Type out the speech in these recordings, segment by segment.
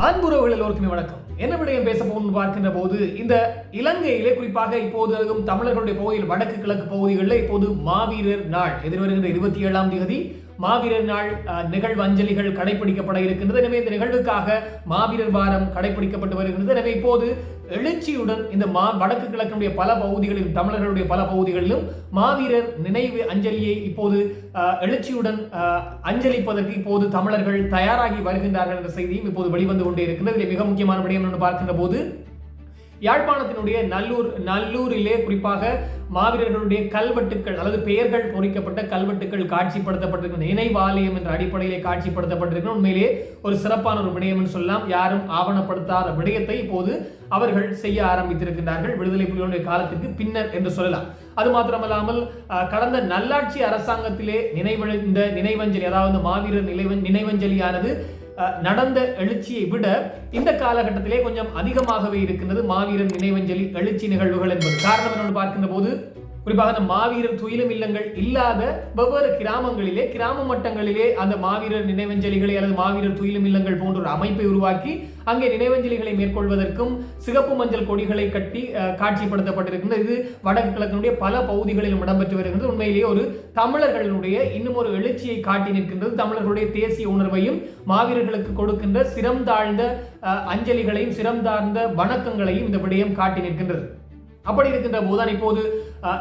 அன்புறவுகள் எல்லோருக்குமே வணக்கம். என்ன விடயம் பேச போகணும்னு பார்க்கின்ற போது இந்த இலங்கையிலே குறிப்பாக இப்போது தமிழர்களுடைய பகுதியில் வடக்கு கிழக்கு பகுதிகளில் இப்போது மாவீரர் நாள் எதிர்வருகின்ற இருபத்தி ஏழாம் தேதி மாவீரர் நாள் அஹ், நிகழ்வு அஞ்சலிகள் கடைபிடிக்கப்பட இருக்கின்றது. எனவே இந்த நிகழ்வுக்காக மாவீரர் வாரம் கடைபிடிக்கப்பட்டு வருகின்றது. எனவே இப்போது எழுச்சியுடன் இந்த மா வடக்கு கிழக்கினுடைய பல பகுதிகளிலும் தமிழர்களுடைய பல பகுதிகளிலும் மாவீரர் நினைவு அஞ்சலியை இப்போது எழுச்சியுடன் அஞ்சலிப்பதற்கு இப்போது தமிழர்கள் தயாராகி வருகின்றார்கள் என்ற செய்தியும் இப்போது வெளிவந்து கொண்டே இருக்கின்றது. இதில் மிக முக்கியமான விடயம் என்று பார்க்கின்ற போது யாழ்ப்பாணத்தினுடைய நல்லூர் நல்லூரிலே குறிப்பாக மாவீரர்களுடைய கல்வெட்டுக்கள் அல்லது பெயர்கள் பொறிக்கப்பட்ட கல்வெட்டுக்கள் காட்சிப்படுத்தப்பட்டிருக்கிற நினைவாலயம் என்ற அடிப்படையிலே காட்சிப்படுத்தப்பட்டிருக்கிற உண்மையிலே ஒரு சிறப்பான ஒரு விடயம் சொல்லலாம். யாரும் ஆவணப்படுத்தாத விடயத்தை இப்போது அவர்கள் செய்ய ஆரம்பித்திருக்கின்றார்கள். விடுதலை புலிகளுடைய காலத்திற்கு பின்னர் என்று சொல்லலாம். அது மாத்திரமல்லாமல் கடந்த நல்லாட்சி அரசாங்கத்திலே நினைவு இந்த நினைவஞ்சலி அதாவது மாவீரர் நினைவஞ்சலியானது நடந்த எழுச்சியை விட இந்த காலகட்டத்திலே கொஞ்சம் அதிகமாகவே இருக்கின்றது மாவீரன் நினைவஞ்சலி எழுச்சி நிகழ்வுகள் என்பது. காரணம் என்னன்னு பார்க்கின்ற போது குறிப்பாக அந்த மாவீரர் துயிலும் இல்லங்கள் இல்லாத வெவ்வேறு கிராமங்களிலே கிராம மட்டங்களிலே அந்த மாவீரர் நினைவஞ்சலிகளை அல்லது மாவீரர் துயிலும் இல்லங்கள் போன்ற ஒரு அமைப்பை உருவாக்கி அங்கே நினைவஞ்சலிகளை மேற்கொள்வதற்கும் சிகப்பு மஞ்சள் கொடிகளை கட்டி காட்சிப்படுத்தப்பட்டிருக்கின்றது இது வடக்கு கிழக்கினுடைய பல பகுதிகளிலும் இடம்பெற்று வருகின்றது. உண்மையிலேயே ஒரு தமிழர்களுடைய இன்னும் ஒரு எழுச்சியை காட்டி நிற்கின்றது. தமிழர்களுடைய தேசிய உணர்வையும் மாவீரர்களுக்கு கொடுக்கின்ற சிரம் தாழ்ந்த அஞ்சலிகளையும் சிரம் தாழ்ந்த வணக்கங்களையும் இந்த விடயம் காட்டி நிற்கின்றது. அப்படி இருக்கின்ற போதுதான் இப்போது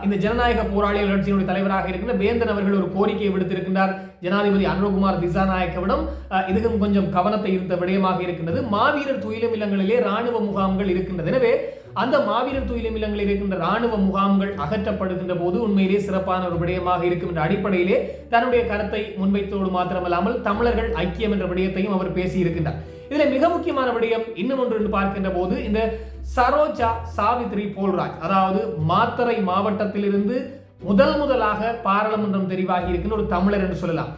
இந்த ஜனநாயக போராளிகள் கட்சியினுடைய தலைவராக இருக்கின்ற வேந்தன் அவர்கள் ஒரு கோரிக்கையை விடுத்திருக்கின்றார். ஜனாதிபதி அனுகுமார் திசாநாயக்கவிடம் அஹ், கொஞ்சம் கவனத்தை ஈர்த்த விடயமாக இருக்கின்றது. மாவீரர் துயிலும் இல்லங்களிலே ராணுவ முகாம்கள் இருக்கின்றது. எனவே அந்த மாவீரர் துயிலும் இல்லங்களில் இருக்கின்ற ராணுவ முகாம்கள் அகற்றப்படுகின்ற போது உண்மையிலே சிறப்பான ஒரு விடயமாக இருக்கும் என்ற அடிப்படையிலே தன்னுடைய கருத்தை முன்வைத்தோடு மாத்திரமல்லாமல் தமிழர்கள் ஐக்கியம் என்ற விடயத்தையும் அவர் பேசியிருக்கின்றார். இதுல மிக முக்கியமான விடயம் இன்னும் ஒன்று என்று பார்க்கின்ற போது இந்த சரோஜா சாவித்ரி போல்ராஜ். அதாவது மாத்தறை மாவட்டத்திலிருந்து முதல் முதலாக பாராளுமன்றம் தெரிவாகி இருக்கின்ற ஒரு தமிழர் என்று சொல்லலாம்.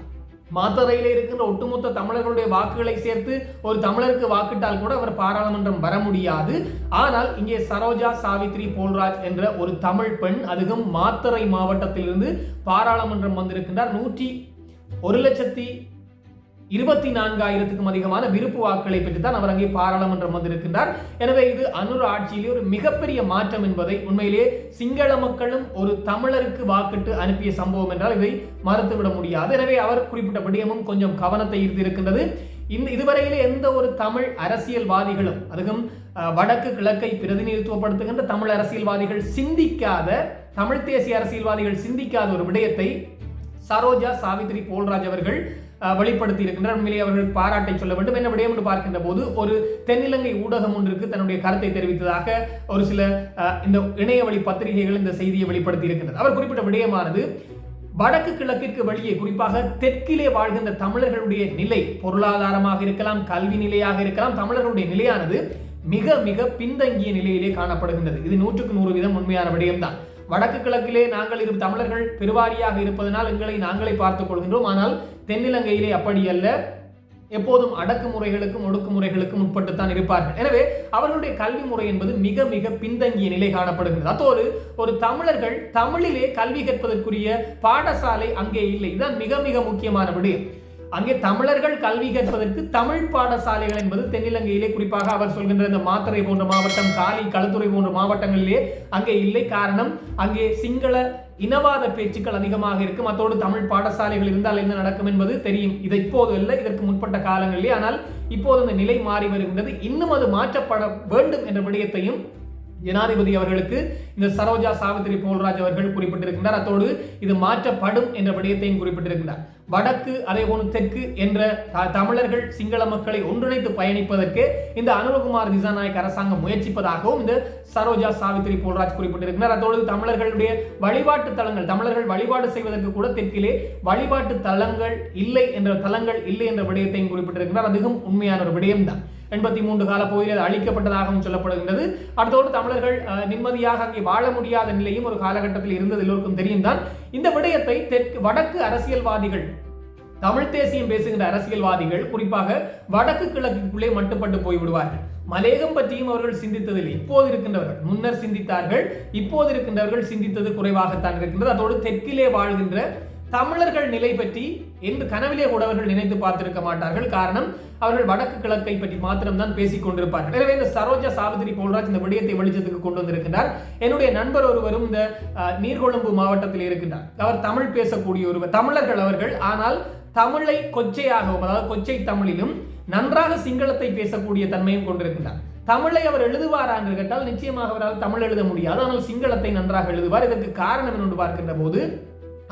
மாத்தறையில் இருக்கின்ற ஒட்டுமொத்த தமிழர்களுடைய வாக்குகளை சேர்த்து ஒரு தமிழருக்கு வாக்கிட்டால் கூட அவர் பாராளுமன்றம் வர முடியாது. ஆனால் இங்கே சரோஜா சாவித்ரி போல்ராஜ் என்ற ஒரு தமிழ் பெண் அதுவும் மாத்தறை மாவட்டத்திலிருந்து பாராளுமன்றம் வந்திருக்கின்றார். நூற்றி ஒரு லட்சத்தி இருபத்தி நான்காயிரத்துக்கும் அதிகமான விருப்பு வாக்குகளை பெற்றுத்தான் அவர் அங்கே பாராளுமன்றம் வந்திருக்கின்றார் எனவே இது அனுர் ஆட்சியிலே ஒரு மிகப்பெரிய மாற்றம் என்பதை உண்மையிலேயே சிங்கள மக்களும் ஒரு தமிழருக்கு வாக்கிட்டு அனுப்பிய சம்பவம் என்றால் இதை மறுத்துவிட முடியாது. எனவே அவர் குறிப்பிட்ட விடயமும் கொஞ்சம் கவனத்தை ஈர்த்திருக்கின்றது இந்த இதுவரையிலே எந்த ஒரு தமிழ் அரசியல்வாதிகளும் அதுவும் வடக்கு கிழக்கை பிரதிநிதித்துவப்படுத்துகின்ற தமிழ் அரசியல்வாதிகள் சிந்திக்காத தமிழ் தேசிய அரசியல்வாதிகள் சிந்திக்காத ஒரு விடயத்தை சரோஜா சாவித்ரி போல்ராஜ் அவர்கள் வெளிப்படுத்தி இருக்கின்றார் உண்மையிலே அவர்கள் பாராட்டை சொல்ல வேண்டும். என்ன விடயம் என்று பார்க்கின்ற போது ஒரு தென்னிலங்கை ஊடகம் ஒன்றுக்கு தன்னுடைய கருத்தை தெரிவித்ததாக ஒரு சில இந்த இந்த இணையவழி பத்திரிகைகள் இந்த செய்தியை வெளிப்படுத்தி இருக்கின்றது அவர் குறிப்பிட்ட விடயமானது வடக்கு கிழக்கிற்கு வெளியே குறிப்பாக தெற்கிலே வாழ்கின்ற தமிழர்களுடைய நிலை பொருளாதாரமாக இருக்கலாம் கல்வி நிலையாக இருக்கலாம் தமிழர்களுடைய நிலையானது மிக மிக பின்தங்கிய நிலையிலே காணப்படுகின்றது. இது நூற்றுக்கு நூறு வீதம் உண்மையான விடயம்தான். வடக்கு கிழக்கிலே நாங்கள் இரு தமிழர்கள் பெருவாரியாக இருப்பதனால் எங்களை நாங்களே பார்த்துக் கொள்கின்றோம். ஆனால் தென்னிலங்கையிலே அப்படி அல்ல. எப்போதும் அடக்குமுறைகளுக்கும் ஒடுக்குமுறைகளுக்கும் உட்பட்டுத்தான் இருப்பார்கள். எனவே அவர்களுடைய கல்வி முறை என்பது மிக மிக பின்தங்கிய நிலை காணப்படுகிறது. அத்தோடு ஒரு தமிழர்கள் தமிழிலே கல்வி கற்பதற்குரிய பாடசாலை அங்கே இல்லை. இதுதான் மிக மிக முக்கியமான விடயம். அங்கே தமிழர்கள் கல்வி கற்பதற்கு தமிழ் பாடசாலைகள் என்பது தென்னிலங்கையிலே குறிப்பாக அவர் சொல்கின்ற இந்த மாத்திரை போன்ற மாவட்டம் காலி களத்துறை போன்ற மாவட்டங்களிலே அங்கே இல்லை. காரணம் அங்கே சிங்கள இனவாத பேச்சுக்கள் அதிகமாக இருக்கும். அத்தோடு தமிழ் பாடசாலைகள் இருந்தால் என்ன நடக்கும் என்பது தெரியும். இது இப்போது அல்ல இதற்கு முற்பட்ட காலங்களிலே. ஆனால் இப்போது அந்த நிலை மாறி வருகின்றது. இன்னும் அது மாற்றப்பட வேண்டும் என்ற விடயத்தையும் ஜனாதிபதி அவர்களுக்கு இந்த சரோஜா சாவித்திரி போல்ராஜ் அவர்கள் குறிப்பிட்டிருக்கின்றார். அத்தோடு இது மாற்றப்படும் என்ற விடயத்தையும் குறிப்பிட்டிருக்கின்றார். வடக்கு அதே தெற்கு என்ற தமிழர்கள் சிங்கள மக்களை ஒன்றிணைத்து பயணிப்பதற்கு இந்த அனுரகுமார் திசாநாயக் அரசாங்கம் முயற்சிப்பதாகவும் இந்த சரோஜா சாவித்திரி போல்ராஜ் குறிப்பிட்டிருக்கிறார் அத்தோடு தமிழர்களுடைய வழிபாட்டு தலங்கள் தமிழர்கள் வழிபாடு செய்வதற்கு கூட தெற்கிலே வழிபாட்டு தலங்கள் இல்லை என்ற தலங்கள் இல்லை என்ற விடயத்தையும் குறிப்பிட்டிருக்கிறார் அதுவும் உண்மையான ஒரு விடயம்தான். எண்பத்தி மூன்று கால பகுதியில் அழிக்கப்பட்டதாகவும் சொல்லப்படுகின்றது. அடுத்தோடு தமிழர்கள் அஹ், நிம்மதியாக அங்கே வாழ முடியாத நிலையும் ஒரு காலகட்டத்தில் இருந்தது எல்லோருக்கும் தெரியும் தான் இந்த விடயத்தை தெற்கு வடக்கு அரசியல்வாதிகள் தமிழ் தேசியம் பேசுகின்ற அரசியல்வாதிகள் குறிப்பாக வடக்கு கிழக்குக்குள்ளே மட்டுப்பட்டு போய்விடுவார்கள். மலையகம் பற்றியும் அவர்கள் சிந்தித்ததில்லை. இப்போது இருக்கின்றவர்கள் முன்னர் சிந்தித்தார்கள் இப்போது இருக்கின்றவர்கள் சிந்தித்தது குறைவாகத்தான் இருக்கின்றது. அதோடு தெற்கிலே வாழ்கின்ற தமிழர்கள் நிலை பற்றி என்று கனவிலே கூட அவர்கள் நினைத்து பார்த்திருக்க மாட்டார்கள். காரணம் அவர்கள் வடக்கு கிழக்கை பற்றி மாத்திரம்தான் பேசிக் கொண்டிருப்பார்கள். எனவே இந்த சரோஜா சாவித்திரி போல்ராஜ் இந்த விடயத்தை வெளிச்சத்துக்கு கொண்டு வந்திருக்கிறார் என்னுடைய நண்பர் ஒருவரும் இந்த நீர்கொழும்பு மாவட்டத்தில் இருக்கின்றார். அவர் தமிழ் பேசக்கூடிய ஒருவர் தமிழர்கள் அவர்கள். ஆனால் தமிழை கொச்சையாகவும் அதாவது கொச்சை தமிழிலும் நன்றாக சிங்களத்தை பேசக்கூடிய தன்மையும் கொண்டிருக்கின்றார். தமிழை அவர் எழுதுவாரா என்று கேட்டால் நிச்சயமாக அவரால் தமிழ் எழுத முடியாது. ஆனால் சிங்களத்தை நன்றாக எழுதுவார். இதற்கு காரணம் என்று பார்க்கின்ற போது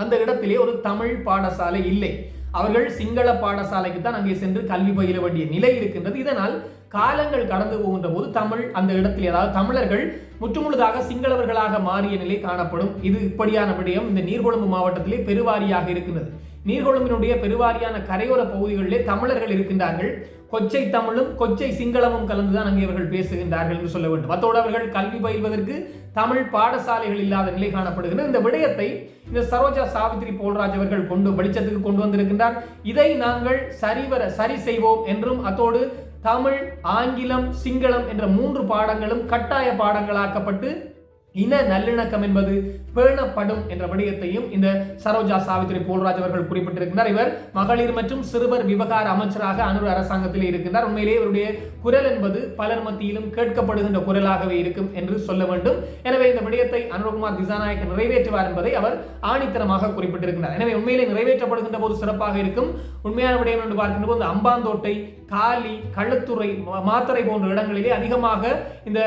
அந்த இடத்திலே ஒரு தமிழ் பாடசாலை இல்லை. அவர்கள் சிங்கள பாடசாலைக்கு தான் அங்கே சென்று கல்வி பயில வேண்டிய நிலை இருக்கின்றது. இதனால் காலங்கள் கடந்து போகின்ற போது தமிழ் அந்த இடத்தில் அதாவது தமிழர்கள் முற்றுமுழுதாக சிங்களவர்களாக மாறிய நிலை காணப்படும். இது இப்படியான விடயம் இந்த நீர்கொழும்பு மாவட்டத்திலே பெருவாரியாக இருக்கின்றது. நீர்கொழும்பினுடைய பெருவாரியான கரையோர பகுதிகளிலே தமிழர்கள் இருக்கின்றார்கள். கொச்சை தமிழும் கொச்சை சிங்களமும் கலந்துதான் அங்கே அவர்கள் பேசுகின்றார்கள் என்று சொல்ல வேண்டும். அத்தோடு அவர்கள் கல்வி பயில்வதற்கு தமிழ் பாடசாலைகள் இல்லாத நிலை காணப்படுகிறது இந்த விடயத்தை இந்த சரோஜா சாவித்ரி போல்ராஜ் அவர்கள் கொண்டு வெளிச்சத்துக்கு கொண்டு வந்திருக்கின்றார். இதை நாங்கள் சரிவர சரி செய்வோம் என்றும் அத்தோடு தமிழ் ஆங்கிலம் சிங்களம் என்ற மூன்று பாடங்களும் கட்டாய பாடங்களாக்கப்பட்டு இன நல்லிணக்கம் என்பது பேணப்படும் என்ற விடயத்தையும் இந்த சரோஜா சாவித்ரி போல்ராஜ் அவர்கள் குறிப்பிட்டிருக்கிறார். இவர் மகளிர் மற்றும் சிறுவர் விவகார அமைச்சராக அனுர் அரசாங்கத்தில் இருக்கின்றார். உண்மையிலே இவருடைய குரல் என்பது பலர் மத்தியிலும் கேட்கப்படுகின்ற குரலாகவே இருக்கும் என்று சொல்ல வேண்டும். எனவே இந்த விடயத்தை அனுர்குமார் திசாநாயக் நிறைவேற்றுவார் என்பதை அவர் ஆணித்தரமாக குறிப்பிட்டிருக்கிறார். எனவே உண்மையிலே நிறைவேற்றப்படுகின்ற போது சிறப்பாக இருக்கும். உண்மையான விடயம் என்று பார்க்கின்ற போது அம்பாந்தோட்டை காலி கள்ளுத்துறை மாத்தரை மாத்தறை போன்ற இடங்களிலே அதிகமாக இந்த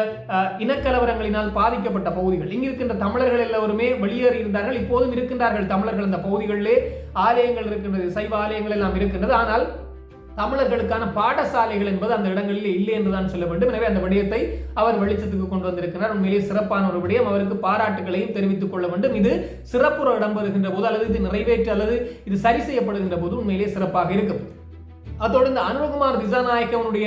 இனக்கலவரங்களினால் பாதிக்கப்பட்ட பகுதிகள். இங்கு இருக்கின்ற தமிழர்கள் எல்லோருமே வெளியேறி இருந்தார்கள் இப்போதும் இருக்கின்றார்கள் தமிழர்கள் இந்த பகுதிகளிலே. ஆலயங்கள் இருக்கின்றது சைவ ஆலயங்கள் எல்லாம் இருக்கின்றது. ஆனால் தமிழர்களுக்கான பாடசாலைகள் என்பது அந்த இடங்களில் இல்லை என்றுதான் சொல்ல வேண்டும். எனவே அந்த விடயத்தை அவர் வெளிச்சத்துக்கு கொண்டு வந்திருக்கிறார். உண்மையிலே சிறப்பான ஒரு விடயம். அவருக்கு பாராட்டுகளையும் தெரிவித்துக் கொள்ள வேண்டும். இது சிறப்புற இடம்பெறுகின்ற போது அல்லது இது நிறைவேற்று அல்லது இது சரி செய்யப்படுகின்ற போது உண்மையிலே சிறப்பாக இருக்கும். அதோடு இந்த அனுரகுமார் திசாநாயக்கவனுடைய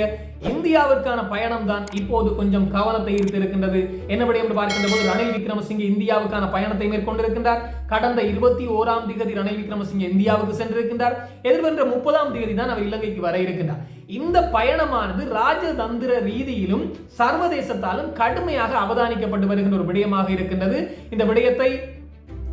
இந்தியாவிற்கான பயணம் தான் இப்போது கொஞ்சம் கவனத்தை ஈர்த்து இருக்கின்றது. என்ன என்று பார்க்கின்ற போது ரணில் விக்ரமசிங்கே இந்தியாவுக்கான பயணத்தை மேற்கொண்டிருக்கின்றார். கடந்த இருபத்தி ஓராம் திகதி ரணில் விக்ரமசிங்கே இந்தியாவுக்கு சென்றிருக்கின்றார். எதிர்வென்ற முப்பதாம் தேதி தான் அவர் இலங்கைக்கு வர இருக்கின்றார். இந்த பயணமானது ராஜதந்திர ரீதியிலும் சர்வதேசத்தாலும் கடுமையாக அவதானிக்கப்பட்டு வருகின்ற ஒரு விடயமாக இருக்கின்றது. இந்த விடயத்தை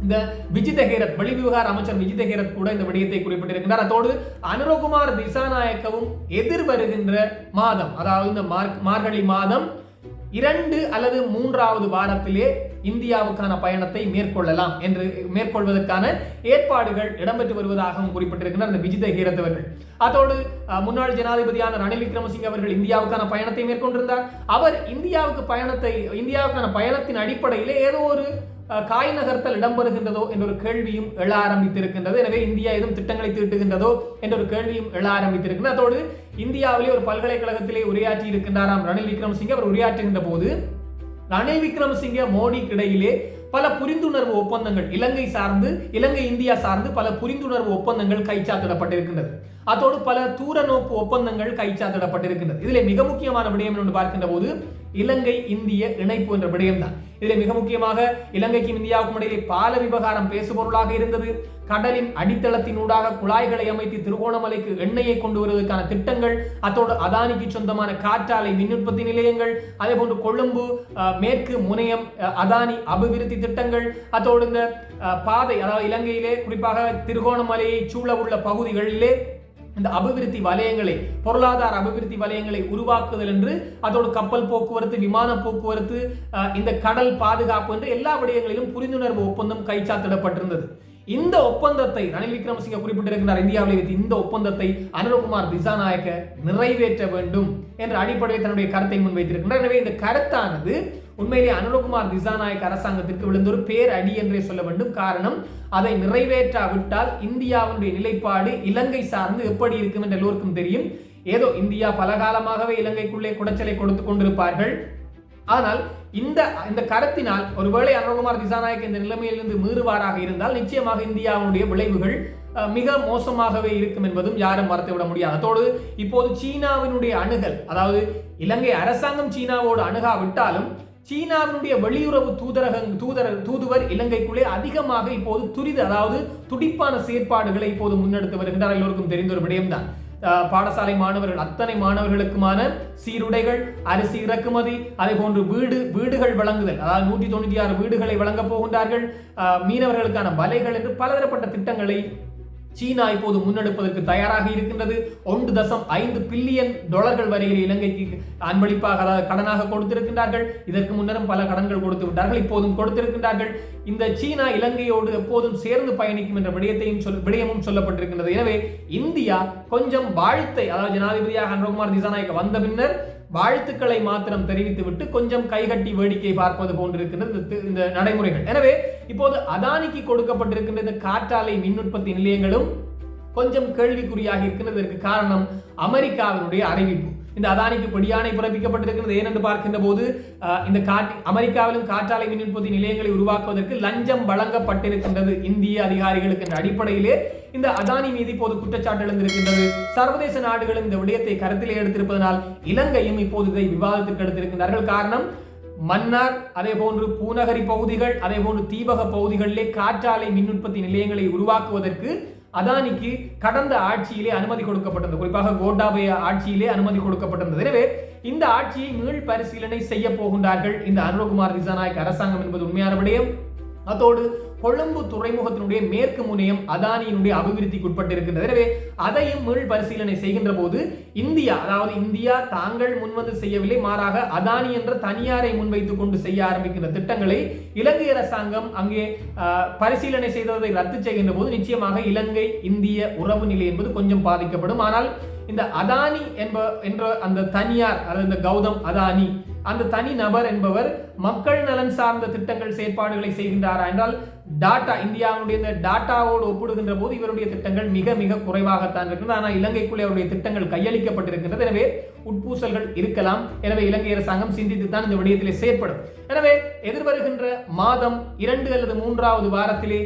இந்த விஜித ஹேரத் வெளிவிவகார அமைச்சர் விஜித ஹேரத் கூட இந்த விடயத்தை குறிப்பிட்டிருக்கிறார். அதோடு அனுரகுமார் திசாநாயக்கவும் எதிர் வருகின்ற மாதம் அதாவது இந்த மார்க்- மார்கழி மாதம் இரண்டு அல்லது மூன்றாவது வாரத்திலே இந்தியாவுக்கான பயணத்தை மேற்கொள்ளலாம் என்று மேற்கொள்வதற்கான ஏற்பாடுகள் இடம்பெற்று வருவதாகவும் குறிப்பிட்டிருக்கிறார் இந்த விஜித ஹீரத் அவர்கள். அதோடு முன்னாள் ஜனாதிபதியான ரணில் விக்ரமசிங்க அவர்கள் இந்தியாவுக்கான பயணத்தை மேற்கொண்டிருந்தார். அவர் இந்தியாவுக்கு பயணத்தை இந்தியாவுக்கான பயணத்தின் அடிப்படையிலே ஏதோ ஒரு காய் நகர்த்தல் இடம்பெறுகின்றதோ என்ற ஒரு கேள்வியும் எழ ஆரம்பித்திருக்கின்றது. எனவே இந்தியா எதுவும் திட்டங்களை தீட்டுகின்றதோ என்ற ஒரு கேள்வியும் எழ ஆரம்பித்திருக்கின்றது அதோடு இந்தியாவிலே ஒரு பல்கலைக்கழகத்திலே உரையாற்றி இருக்கின்றாராம் ரணில் விக்ரமசிங்கே. அவர் உரையாற்றுகின்ற போது ரணில் விக்ரமசிங்கே மோடிக்கு இடையிலே பல புரிந்துணர்வு ஒப்பந்தங்கள் இலங்கை சார்ந்து இலங்கை இந்தியா சார்ந்து பல புரிந்துணர்வு ஒப்பந்தங்கள் கைச்சாத்திடப்பட்டிருக்கின்றது. அதோடு பல தூர நோக்கு ஒப்பந்தங்கள் கைச்சாத்திடப்பட்டிருக்கின்றது. இதிலே மிக முக்கியமான விடயம் என்று பார்க்கின்ற போது இலங்கை இந்திய இணைப்பு என்ற விடயம்தான். இதில் மிக முக்கியமாக இலங்கைக்கும் இந்தியாவுக்கும் இடையிலே பால விவகாரம் பேசுபொருளாக இருந்தது. கடலின் அடித்தளத்தினூடாக குழாய்களை அமைத்து திருகோணமலைக்கு எண்ணெயை கொண்டு வருவதற்கான திட்டங்கள் அத்தோடு அதானிக்கு சொந்தமான காற்றாலை மின் உற்பத்தி நிலையங்கள் அதே போன்று கொழும்பு மேற்கு முனையம் அதானி அபிவிருத்தி திட்டங்கள் அதோடு இந்த பாதை அதாவது இலங்கையிலே குறிப்பாக திருகோணமலையை சூழ உள்ள பகுதிகளிலே இந்த அபிவிருத்தி வலயங்களை பொருளாதார அபிவிருத்தி வலயங்களை உருவாக்குதல் என்று அதோடு கப்பல் போக்குவரத்து விமான போக்குவரத்து இந்த கடல் பாதுகாப்பு என்று எல்லா விடயங்களிலும் புரிந்துணர்வு ஒப்பந்தம் கைச்சாத்திடப்பட்டிருந்தது. இந்த ஒப்பந்தத்தை ரணில் விக்ரமசிங்க குறிப்பிட்டிருக்கிறார் இந்தியாவில் வைத்து இந்த ஒப்பந்தத்தை அனுரகுமார் திசாநாயக்க நிறைவேற்ற வேண்டும் என்ற அடிப்படையில் தன்னுடைய கருத்தை முன்வைத்திருக்கின்றார் எனவே இந்த கருத்தானது உண்மையிலே அனுரகுமார் திசாநாயக் அரசாங்கத்திற்கு விழுந்த ஒரு பேர் அடி என்றே சொல்ல வேண்டும். காரணம் அதை நிறைவேற்றாவிட்டால் இந்தியாவினுடைய நிலைப்பாடு இலங்கை சார்ந்து எப்படி இருக்கும் என்று எல்லோருக்கும் தெரியும். ஏதோ இந்தியா பல காலமாகவே இலங்கைக்குள்ளே குடைச்சலை கொடுத்து கொண்டிருப்பார்கள். ஆனால் இந்த இந்த கருத்தினால் ஒருவேளை அனுரகுமார் திசாநாயக் இந்த நிலைமையிலிருந்து மீறுவாராக இருந்தால் நிச்சயமாக இந்தியாவுடைய விளைவுகள் மிக மோசமாகவே இருக்கும் என்பதும் யாரும் மறுத்துவிட முடியாது. அதோடு இப்போது சீனாவினுடைய அணுகல் அதாவது இலங்கை அரசாங்கம் சீனாவோடு அணுகாவிட்டாலும் சீனாவினுடைய வெளியுறவு தூதரகம் தூதர தூதுவர் இலங்கைக்குள்ளே அதிகமாக இப்போது துரித அதாவது துடிப்பான செயற்பாடுகளை இப்போது முன்னெடுத்து வருகின்றார். எல்லோருக்கும் தெரிந்த ஒரு விடயம்தான். பாடசாலை மாணவர்கள் அத்தனை மாணவர்களுக்குமான சீருடைகள் அரிசி இறக்குமதி அதே போன்று வீடு வீடுகள் வழங்குதல். அதாவது நூற்றி தொண்ணூற்றி ஆறு வீடுகளை வழங்கப் போகின்றார்கள். அஹ், மீனவர்களுக்கான வலைகள் என்று பலதரப்பட்ட திட்டங்களை சீனா இப்போது முன்னெடுப்பதற்கு தயாராக இருக்கின்றது. ஒன்று தசம் ஐந்து பில்லியன் டாலர்கள் வரையில் இலங்கைக்கு அன்பளிப்பாக கடனாக கொடுத்திருக்கின்றார்கள். இதற்கு முன்னரும் பல கடன்கள் கொடுத்து விட்டார்கள் இப்போதும் கொடுத்திருக்கின்றார்கள். இந்த சீனா இலங்கையோடு எப்போதும் சேர்ந்து பயணிக்கும் என்ற விடயத்தையும் சொல் விடயமும் சொல்லப்பட்டிருக்கின்றது. எனவே இந்தியா கொஞ்சம் வாழ்த்தை அதாவது ஜனாதிபதியாக அனுகுமார் திசாநாயக்க வந்த பின்னர் வாழ்த்துக்களை மாத்திரம் தெரிவித்துவிட்டு கொஞ்சம் கைகட்டி வேடிக்கை பார்ப்பது போன்றிருக்கின்றது இந்த நடைமுறைகள். எனவே இப்போது அதானிக்கு கொடுக்கப்பட்டிருக்கின்ற இந்த காற்றாலை மின் உற்பத்தி நிலையங்களும் கொஞ்சம் கேள்விக்குறியாக இருக்கின்றதற்கு காரணம் அமெரிக்காவினுடைய அறிவிப்பு. இந்த அதானிக்கு படியானை பிறப்பிக்கப்பட்டிருக்கிறது ஏனென்று பார்க்கின்ற போது இந்த காட் அமெரிக்காவிலும் காற்றாலை மின் உற்பத்தி நிலையங்களை உருவாக்குவதற்கு லஞ்சம் வழங்கப்பட்டிருக்கின்றது இந்திய அதிகாரிகளுக்கு. என்ற அடிப்படையிலே இந்த அதானி மீது இப்போது குற்றச்சாட்டு எழுந்திருக்கின்றது. சர்வதேச நாடுகளும் இந்த விடயத்தை கருத்திலே எடுத்திருப்பதனால் இலங்கையும் இப்போது இதை விவாதத்திற்கு எடுத்திருக்கின்றார்கள். காரணம் மன்னார் அதே போன்று பூநகரி பகுதிகள் அதே போன்று தீபக பகுதிகளிலே காற்றாலை மின் உற்பத்தி நிலையங்களை உருவாக்குவதற்கு அதானிக்கு கடந்த ஆட்சியிலே அனுமதி கொடுக்கப்பட்டது குறிப்பாக கோட்டாபய ஆட்சியிலே அனுமதி கொடுக்கப்பட்டிருந்தது. எனவே இந்த ஆட்சியை மீள் பரிசீலனை செய்ய போகின்றார்கள் இந்த அனுரகுமார் திசாநாயக் அரசாங்கம் என்பது உண்மையான விடயம். அதோடு கொழும்பு துறைமுகத்தினுடைய மேற்கு முனையம் அதானியினுடைய அபிவிருத்திக்கு உட்பட்டிருக்கின்றது எனவே அதையும் மீள் பரிசீலனை செய்கின்ற போது இந்தியா அதாவது இந்தியா தாங்கள் முன்வந்து செய்யவில்லை மாறாக அதானி என்ற தனியாரை முன்வைத்துக் கொண்டு செய்ய ஆரம்பிக்கின்ற திட்டங்களை இலங்கை அரசாங்கம் அங்கே பரிசீலனை செய்ததை ரத்து செய்கின்ற போது நிச்சயமாக இலங்கை இந்திய உறவு நிலை என்பது கொஞ்சம் பாதிக்கப்படும். ஆனால் இந்த அதானி என்ப என்ற அந்த தனியார் அதாவது இந்த கௌதம் அதானி அந்த தனி நபர் என்பவர் மக்கள் நலன் சார்ந்த திட்டங்கள் செயற்பாடுகளை செய்கின்றாரா என்றால் டாட்டா இந்தியாவுடைய இந்த டாட்டாவோடு ஒப்பிடுகின்ற போது இவருடைய திட்டங்கள் மிக மிக குறைவாகத்தான் இருக்கிறது ஆனால் இலங்கைக்குள்ளே அவருடைய திட்டங்கள் கையளிக்கப்பட்டிருக்கின்றது. எனவே உட்பூசல்கள் இருக்கலாம். எனவே இலங்கை அரசாங்கம் சிந்தித்து தான் இந்த விடயத்திலே செயற்படும். எனவே எதிர்வருகின்ற மாதம் இரண்டு அல்லது மூன்றாவது வாரத்திலே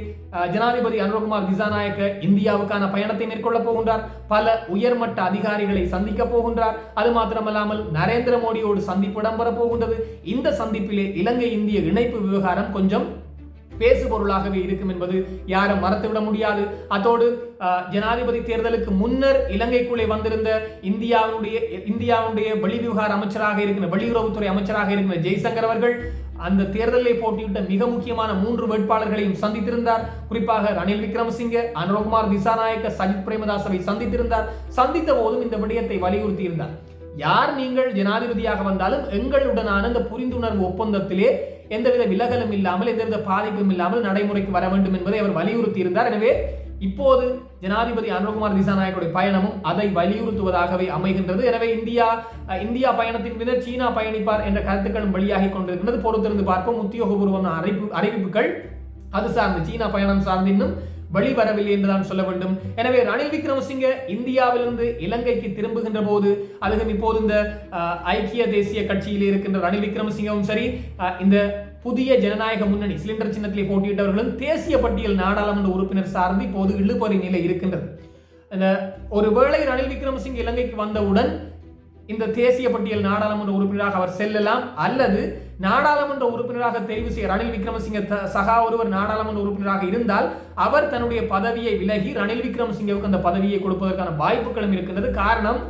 ஜனாதிபதி அனுரகுமார் திசாநாயக்க இந்தியாவுக்கான பயணத்தை மேற்கொள்ளப் போகின்றார். பல உயர்மட்ட அதிகாரிகளை சந்திக்க போகின்றார். அது மாத்திரமல்லாமல் நரேந்திர மோடியோடு சந்திப்பு இடம்பெறப் போகின்றது. இந்த சந்திப்பிலே இலங்கை இந்திய இணைப்பு விவகாரம் கொஞ்சம் பேசுபொருளாகவே இருக்கும் என்பது யாரும் மறந்துவிட முடியாது. அதோடு ஜனாதிபதி தேர்தலுக்கு முன்னர் இலங்கைக்குள்ளே வந்திருந்த இந்தியாவுடைய இந்தியாவுடைய வெளிவிவகார அமைச்சராக இருக்கிற வெளியுறவுத்துறை அமைச்சராக இருக்கிற ஜெய்சங்கர் அவர்கள் அந்த தேர்தலில் போட்டியிட்ட மிக முக்கியமான மூன்று வேட்பாளர்களையும் சந்தித்திருந்தார். குறிப்பாக ரணில் விக்ரமசிங்க அனுரகுமார் திசாநாயக்க சஜித் பிரேமதாசவை சந்தித்திருந்தார். சந்தித்த போதும் இந்த விடயத்தை வலியுறுத்தி இருந்தார் யார் நீங்கள் ஜனாதிபதியாக வந்தாலும் எங்களுடனான இந்த புரிந்துணர்வு ஒப்பந்தத்திலே எந்தவித விலகலும் இல்லாமல் எந்தவித பாதிப்பும் இல்லாமல் நடைமுறைக்கு வர வேண்டும் என்பதை அவர் வலியுறுத்தி இருந்தார் எனவே இப்போது ஜனாதிபதி அனுகுமார் திசாநாயக்குடைய பயணமும் அதை வலியுறுத்துவதாகவே அமைகின்றது. எனவே இந்தியா இந்தியா பயணத்தின் பின்னர் சீனா பயணிப்பார் என்ற கருத்துக்களும் வெளியாகி கொண்டிருக்கின்றது. பொறுத்திருந்து பார்ப்போம். உத்தியோகபூர்வமான அறிவிப்பு அறிவிப்புகள் அது சார்ந்து சீனா பயணம் சார்ந்து இன்னும் வெளிவரவில்லை என்றுதான் சொல்ல வேண்டும். எனவே ரணில் விக்ரமசிங்க இந்தியாவிலிருந்து இலங்கைக்கு திரும்புகின்ற போது அதுவும் இப்போது இந்த ஐக்கிய தேசிய கட்சியில் இருக்கின்ற ரணில் விக்ரமசிங்கவும் சரி இந்த புதிய ஜனநாயக முன்னணி சிலிண்டர் சின்னத்திலே போட்டியிட்டவர்களும் தேசிய பட்டியல் நாடாளுமன்ற உறுப்பினர் சார்ந்து இப்போது இழுபறி நிலை இருக்கின்றது. அந்த ஒருவேளை ரணில் விக்ரமசிங்க இலங்கைக்கு வந்தவுடன் இந்த தேசிய பட்டியல் நாடாளுமன்ற உறுப்பினராக அவர் செல்லலாம். அல்லது நாடாளுமன்ற உறுப்பினராக தெரிவு செய்ய ரணில் விக்ரமசிங்க த- சகா ஒருவர் நாடாளுமன்ற உறுப்பினராக இருந்தால் அவர் தன்னுடைய பதவியை விலகி ரணில் விக்ரமசிங்கவுக்கு அந்த பதவியை கொடுப்பதற்கான வாய்ப்புகளும் இருக்கின்றது. காரணம்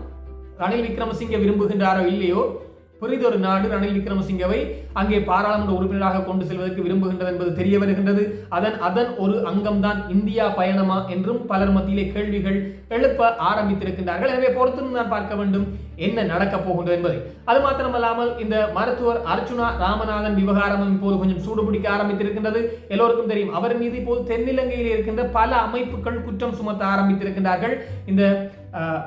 ரணில் விக்ரமசிங்க விரும்புகின்றாரோ இல்லையோ புரிதொரு நாடு ரணில் விக்ரமசிங்கவை அங்கே பாராளுமன்ற உறுப்பினராக கொண்டு செல்வதற்கு விரும்புகின்றது என்பது தெரிய வருகின்றது. அதன் அதன் ஒரு அங்கம்தான் இந்தியா பயணமா என்றும் பலர் மத்தியிலே கேள்விகள் எழுப்ப ஆரம்பித்திருக்கின்றார்கள். எனவே பொறுத்து தான் பார்க்க வேண்டும் என்ன நடக்கப் போகின்றது என்பதை. அது மாத்திரமல்லாமல் இந்த மருத்துவர் அர்ச்சுனா ராமநாதன் விவகாரமும் இப்போது கொஞ்சம் சூடுபிடிக்க ஆரம்பித்திருக்கின்றது. எல்லோருக்கும் தெரியும் அவர் மீது இப்போது தென்னிலங்கையில் இருக்கின்ற பல அமைப்புகள் குற்றம் சுமத்த ஆரம்பித்திருக்கின்றார்கள். இந்த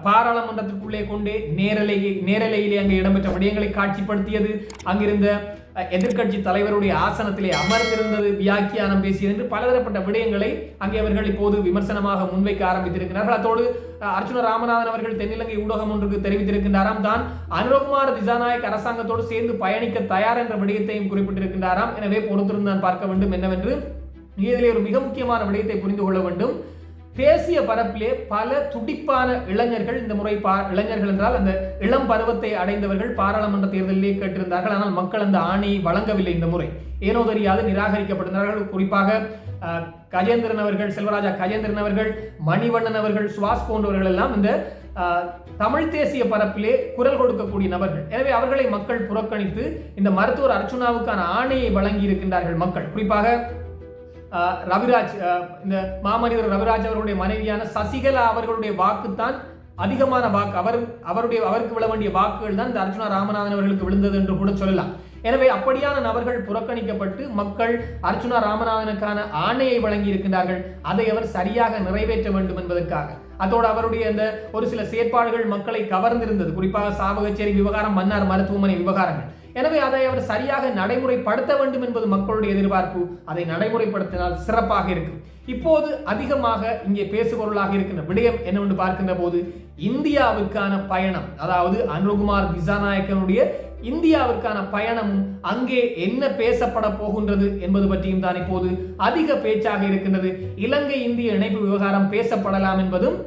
பாராளுமன்றத்திற்குள்ளே கொண்டே நேரலையை நேரலையிலே அங்கே இடம்பெற்ற விடயங்களை காட்சிப்படுத்தியது. அங்கிருந்த எதிர்கட்சி எதிர்க்கட்சி தலைவருடைய ஆசனத்திலே அமர்ந்திருந்தது வியாக்கியானம் பேசியது என்று பலதரப்பட்ட விடயங்களை அங்கே அவர்கள் இப்போது விமர்சனமாக முன்வைக்க ஆரம்பித்திருக்கிறார்கள். அத்தோடு அர்ஜுன அர்ச்சுன ராமநாதன் அவர்கள் தென்னிலங்கை ஊடகம் ஒன்றுக்கு தெரிவித்திருக்கின்றாராம். தான் அனுரகுமார் திசாநாயக் அரசாங்கத்தோடு சேர்ந்து பயணிக்க தயார் என்ற விடயத்தையும் குறிப்பிட்டிருக்கின்றாராம். எனவே பொறுத்திருந்து நான் பார்க்க வேண்டும் என்னவென்று இதிலே ஒரு மிக முக்கியமான விடயத்தை புரிந்து கொள்ள வேண்டும். தேசிய பரப்பிலே பல துடிப்பான இளைஞர்கள் இந்த முறை பா இளைஞர்கள் என்றால் அந்த இளம் பருவத்தை அடைந்தவர்கள் பாராளுமன்ற தேர்தலிலே கேட்டிருந்தார்கள். ஆனால் மக்கள் அந்த ஆணையை வழங்கவில்லை இந்த முறை. ஏனோ தெரியாது நிராகரிக்கப்பட்டிருந்தார்கள் குறிப்பாக கஜேந்திரன் அவர்கள் செல்வராஜா கஜேந்திரன் அவர்கள் மணிவண்ணன் அவர்கள் சுவாஸ் போன்றவர்கள் எல்லாம் இந்த தமிழ் தேசிய பரப்பிலே குரல் கொடுக்கக்கூடிய நபர்கள். எனவே அவர்களை மக்கள் புறக்கணித்து இந்த மருத்துவர் அர்ச்சுனாவுக்கான ஆணையை வழங்கி இருக்கின்றார்கள் மக்கள். குறிப்பாக ரவிராஜ் இந்த மாமனிதர் ரவிராஜ் அவர்களுடைய மனைவியான சசிகலா அவர்களுடைய வாக்குத்தான் அதிகமான வாக்கு. அவர் அவருடைய அவருக்கு விழ வேண்டிய வாக்குகள் தான் இந்த அர்ச்சுனா ராமநாதன் அவர்களுக்கு விழுந்தது என்று கூட சொல்லலாம். எனவே அப்படியான நபர்கள் புறக்கணிக்கப்பட்டு மக்கள் அர்ச்சுனா ராமநாதனுக்கான ஆணையை வழங்கி இருக்கின்றார்கள். அதை அவர் சரியாக நிறைவேற்ற வேண்டும் என்பதற்காக. அதோடு அவருடைய அந்த ஒரு சில செயற்பாடுகள் மக்களை கவர்ந்திருந்தது. குறிப்பாக சாபகச்சேரி விவகாரம் மன்னார் மருத்துவமனை விவகாரங்கள். எனவே அதை அவர் சரியாக நடைமுறைப்படுத்த வேண்டும் என்பது மக்களுடைய எதிர்பார்ப்பு. அதை நடைமுறைப்படுத்தினால் சிறப்பாக இருக்கும். இப்போது அதிகமாக இங்கே பேசுபொருளாக இருக்கின்ற விடயம் என்னவென்று பார்க்கின்ற போது இந்தியாவுக்கான பயணம் அதாவது அனுகுமார் திசாநாயக்கனுடைய இந்தியாவிற்கான பயணமும் அங்கே என்ன பேசப்பட போகின்றது என்பது பற்றியும் தான் இப்போது அதிக பேச்சாக இருக்கின்றது. இலங்கை இந்திய இணைப்பு விவகாரம் பேசப்படலாம் என்பதும்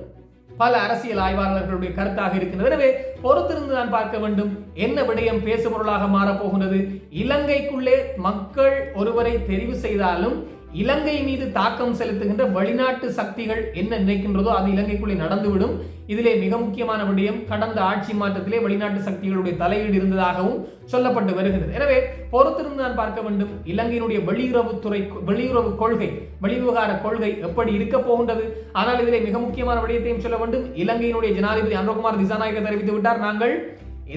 பல அரசியல் ஆய்வாளர்களுடைய கருத்தாக இருக்கின்றது எனவே பொறுத்திருந்து நான் பார்க்க வேண்டும். என்ன விடயம் பேசுபொருளாக மாறப்போகின்றது? இலங்கைக்குள்ளே மக்கள் ஒருவரை தெரிவு செய்தாலும் இலங்கை மீது தாக்கம் செலுத்துகின்ற வெளிநாட்டு சக்திகள் என்ன நினைக்கின்றதோ அது இலங்கைக்குள்ளே நடந்துவிடும். இதிலே மிக முக்கியமான விடயம் கடந்த ஆட்சி மாற்றத்திலே வெளிநாட்டு சக்திகளுடைய தலையீடு இருந்ததாகவும் சொல்லப்பட்டு வருகிறது. எனவே பொறுத்திருந்து நான் பார்க்க வேண்டும் இலங்கையினுடைய வெளியுறவுத்துறை வெளியுறவு கொள்கை வெளிவிவகார கொள்கை எப்படி இருக்க போகின்றது? ஆனால் இதிலே மிக முக்கியமான விடயத்தையும் சொல்ல வேண்டும். இலங்கையினுடைய ஜனாதிபதி அனுகுமார் திசாநாயக்க தெரிவித்து விட்டார் நாங்கள்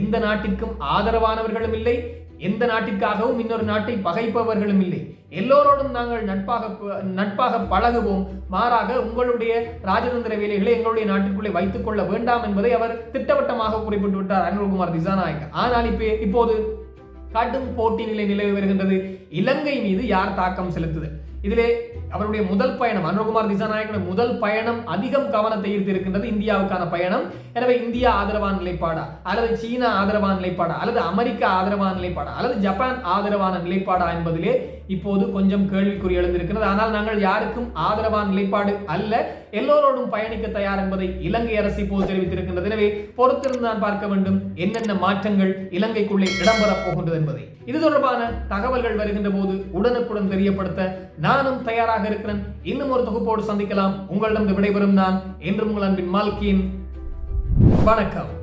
எந்த நாட்டிற்கும் ஆதரவானவர்களும் இல்லை. எந்த நாட்டிற்காகவும் இன்னொரு நாட்டை பகைப்பவர்களும் இல்லை. எல்லோரோடும் நாங்கள் நட்பாக நட்பாக பழகுவோம். மாறாக உங்களுடைய ராஜதந்திர வேலைகளை எங்களுடைய நாட்டிற்குள்ளே வைத்துக் கொள்ள வேண்டாம் என்பதை அவர் திட்டவட்டமாக குறிப்பிட்டு விட்டார் அனுகுமார் திசாநாயக் ஆனால் இப்போ இப்போது கடும் போட்டி நிலை நிலவி வருகின்றது. இலங்கை மீது யார் தாக்கம் செலுத்துது? இதிலே அவருடைய முதல் பயணம் அனுகுமார் திசாநாயகனுடைய முதல் பயணம் அதிகம் கவனத்தை ஈர்த்திருக்கின்றது இந்தியாவுக்கான பயணம். எனவே இந்தியா ஆதரவான நிலைப்பாடா? அல்லது சீனா ஆதரவான நிலைப்பாடா? அல்லது அமெரிக்கா ஆதரவான நிலைப்பாடா? அல்லது ஜப்பான் ஆதரவான நிலைப்பாடா என்பதிலே இப்போது கொஞ்சம் கேள்விக்குறி எழுந்திருக்கிறது. ஆனால் நாங்கள் யாருக்கும் ஆதரவான நிலைப்பாடு அல்ல. எல்லோரோடும் பயணிக்க தயார் என்பதை இலங்கை அரசு இப்போது தெரிவித்திருக்கின்றது. எனவே பொறுத்திருந்து நான் பார்க்க வேண்டும் என்னென்ன மாற்றங்கள் இலங்கைக்குள்ளே இடம்பெறப் போகின்றது என்பதை. இது தொடர்பான தகவல்கள் வருகின்ற போது உடனுக்குடன் தெரியப்படுத்த நானும் தயாராக இருக்கிறேன். இன்னும் ஒரு தொகுப்போடு சந்திக்கலாம். உங்களிடம் விடைபெறும் நான் என்றும் உங்கள் அன்பின் மால்கியின். வணக்கம்.